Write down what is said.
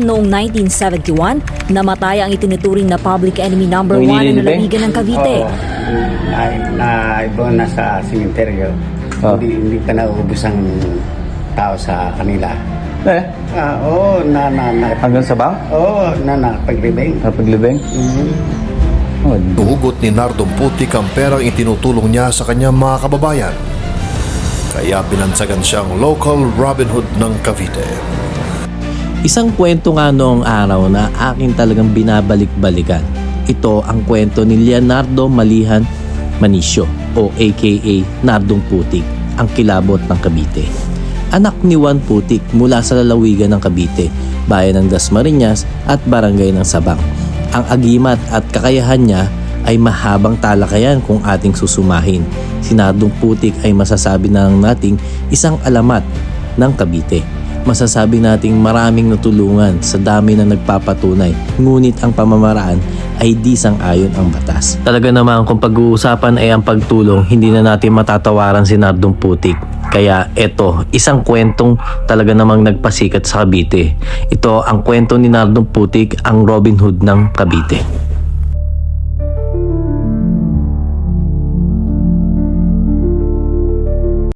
then noong 1971, namatay ang itinuturing na public enemy number Nung 1 ng inililibing? lalawigan ng Cavite. Oo. na, na doon na sa simenteryo. Oh. Hindi, hindi pa naubos ang tao sa kanila. Eh, Ah, oo, na na na. hanggang sa bang? Oo, na napaglibing. Napaglibing? Oh, Hugot ni Nardong Putik ang perang itinutulong niya sa kanyang mga kababayan. Kaya binansagan siyang local Robin Hood ng Cavite. Isang kwento nga noong araw na akin talagang binabalik-balikan. Ito ang kwento ni Leonardo Malihan Manisio o aka Nardong Putik, ang kilabot ng Cavite. Anak ni Juan Putik mula sa lalawigan ng Cavite, bayan ng Dasmariñas at barangay ng Sabang. Ang agimat at kakayahan niya ay mahabang talakayan kung ating susumahin. Si Nardong Putik ay masasabi na lang nating isang alamat ng Cavite masasabi nating maraming natulungan sa dami na nagpapatunay. Ngunit ang pamamaraan ay di sang-ayon ang batas. Talaga naman kung pag-uusapan ay ang pagtulong, hindi na natin matatawaran si Nardong Putik. Kaya eto, isang kwentong talaga namang nagpasikat sa Cavite. Ito ang kwento ni Nardong Putik, ang Robin Hood ng Cavite.